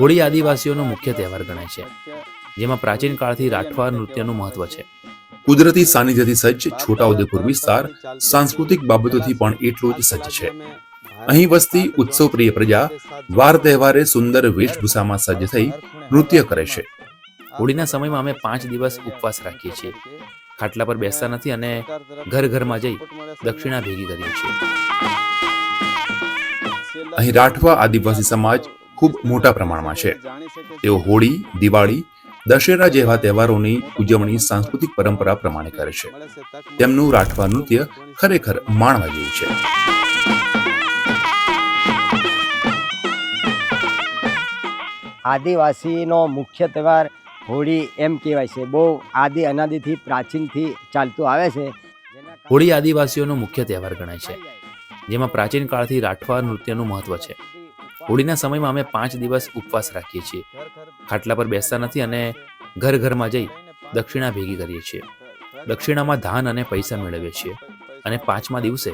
હોળી આદિવાસીઓનો મુખ્ય તહેવાર ગણાય છે જેમાં પ્રાચીન કાળથી રાઠવા નૃત્યનું મહત્વ છે. કુદરતી સાનિધ્યથી સજ્જ છોટાઉદેપુર વિસ્તાર સાંસ્કૃતિક બાબતોથી પણ એટલું જ સજ્જ છે. અહીં વસતી ઉત્સવપ્રિય પ્રજા વાર તહેવારે સુંદર વેશભૂષામાં સજ્જ થઈ નૃત્ય કરે છે. હોળીના સમયમાં અમે પાંચ દિવસ ઉપવાસ રાખીએ છીએ. ખાટલા પર બેસતા નથી અને ઘર ઘરમાં જઈ દક્ષિણા ભેગી કરીએ છીએ. અહીં રાઠવા આદિવાસી સમાજ ખૂબ મોટા પ્રમાણમાં છે. તેઓ હોળી દિવાળી દશેરા જેવા તહેવારોની ઉજવણી સાંસ્કૃતિક પરંપરા પ્રમાણે કરે છે. તેમનું રાઠવા નૃત્ય ખરેખર માણવા જેવું છે. આદિવાસીનો મુખ્ય તહેવાર હોળી એમ કહેવાય છે. બહુ આદિ અનાદિથી પ્રાચીનથી ચાલતું આવે છે. હોળી આદિવાસીઓનો મુખ્ય તહેવાર ગણાય છે. જેમાં પ્રાચીન કાળથી રાઠવા નૃત્યનું મહત્વ છે. હોળીના સમયમાં અમે પાંચ દિવસ ઉપવાસ રાખીએ છીએ. ખાટલા પર બેસતા નથી અને ઘર ઘરમાં જઈ દક્ષિણા ભેગી કરીએ છીએ. દક્ષિણામાં ધાન અને પૈસા મેળવીએ છીએ અને પાંચમા દિવસે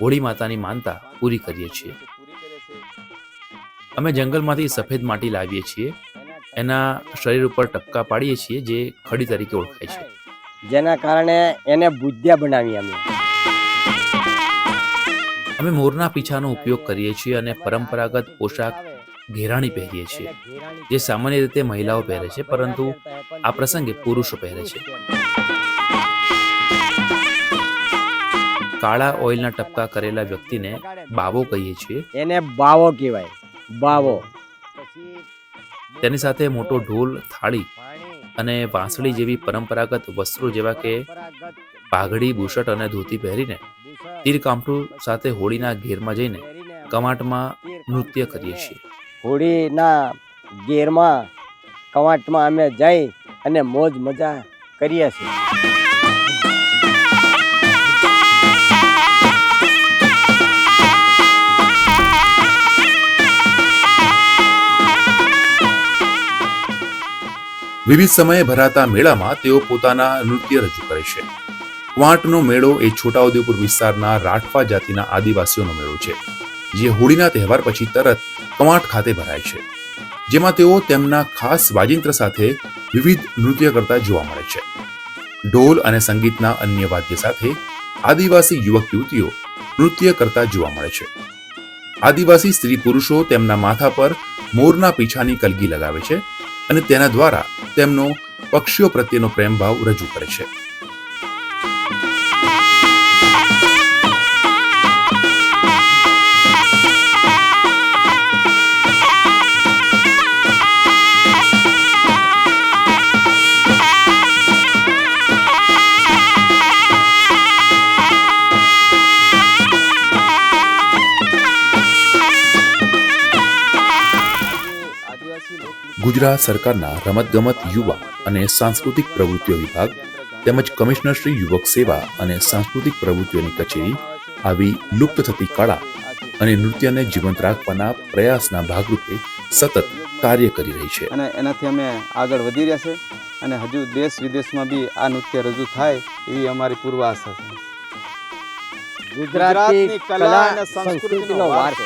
હોળી માતાની માનતા પૂરી કરીએ છીએ. અમે જંગલમાંથી સફેદ માટી લાવીએ છીએ. એના શરીર ઉપર ટપકા પાડીએ છીએ જે ખડી તરીકે ઓળખાય છે. જેના કારણે એને બુદ્ધિયા બનાવી અમે. અમે મોરના પીછાનો ઉપયોગ કરીએ છીએ અને પરંપરાગત પોશાક ઘેરાણી પહેરીએ છીએ જે સામાન્ય રીતે મહિલાઓ પહેરે છે પરંતુ આ પ્રસંગે પુરુષો પહેરે છે. કાળા ઓઇલના ટપકા કરેલા વ્યક્તિને બાવો કહીએ છીએ. એને બાવો કહેવાય. બાવો. તેની સાથે મોટો ઢોલ, થાળી અને વાંસળી જેવી પરંપરાગત વસ્ત્રો જેવા કે પાઘડી બુશટ અને ધોતી પહેરીને તીર કામઠું સાથે હોળીના ઘેરમાં જઈને કમાટમાં નૃત્ય કરીએ છીએ. હોળીના ગેરમાં કવાટમાં અમે જઈ અને મોજ મજા કરીએ છીએ. વિવિધ સમયે ભરાતા મેળામાં તેઓ પોતાના નૃત્ય રજૂ કરે છે. ક્વાંટનો મેળો એ છોટાઉદેપુર વિસ્તારના રાઠવા જાતિના આદિવાસીઓનો મેળો છે, જે હોળીના તહેવાર પછી તરત કવાંટ ખાતે ભરાય છે, જેમાં તેઓ તેમના ખાસ વાજિંત્ર સાથે વિવિધ નૃત્ય કરતા જોવા મળે છે. ઢોલ અને સંગીતના અન્ય વાદ્ય સાથે આદિવાસી યુવક યુવતીઓ નૃત્ય કરતા જોવા મળે છે. આદિવાસી સ્ત્રી પુરુષો તેમના માથા પર મોરના પીછાની કલગી લગાવે છે અને તેના દ્વારા તેમનો પક્ષીઓ પ્રત્યેનો પ્રેમભાવ રજૂ કરે છે. ગુજરાત સરકારના રમતગમત યુવા અને સાંસ્કૃતિક પ્રવૃત્તિઓ વિભાગ તેમજ કમિશનર શ્રી યુવક સેવા અને સાંસ્કૃતિક પ્રવૃત્તિઓની કચેરી આવી લુપ્ત થતી કળા અને નૃત્યને જીવંત રાખવાના પ્રયાસના ભાગરૂપે સતત કાર્ય કરી રહી છે. અને એનાથી અમે આગળ વધી રહ્યા છે અને હજુ દેશ વિદેશમાં બી આ નૃત્ય રજૂ થાય એવી અમારી પૂર્વ આશા છે. ગુજરાતની કલા અને સંસ્કૃતિનો વારસો.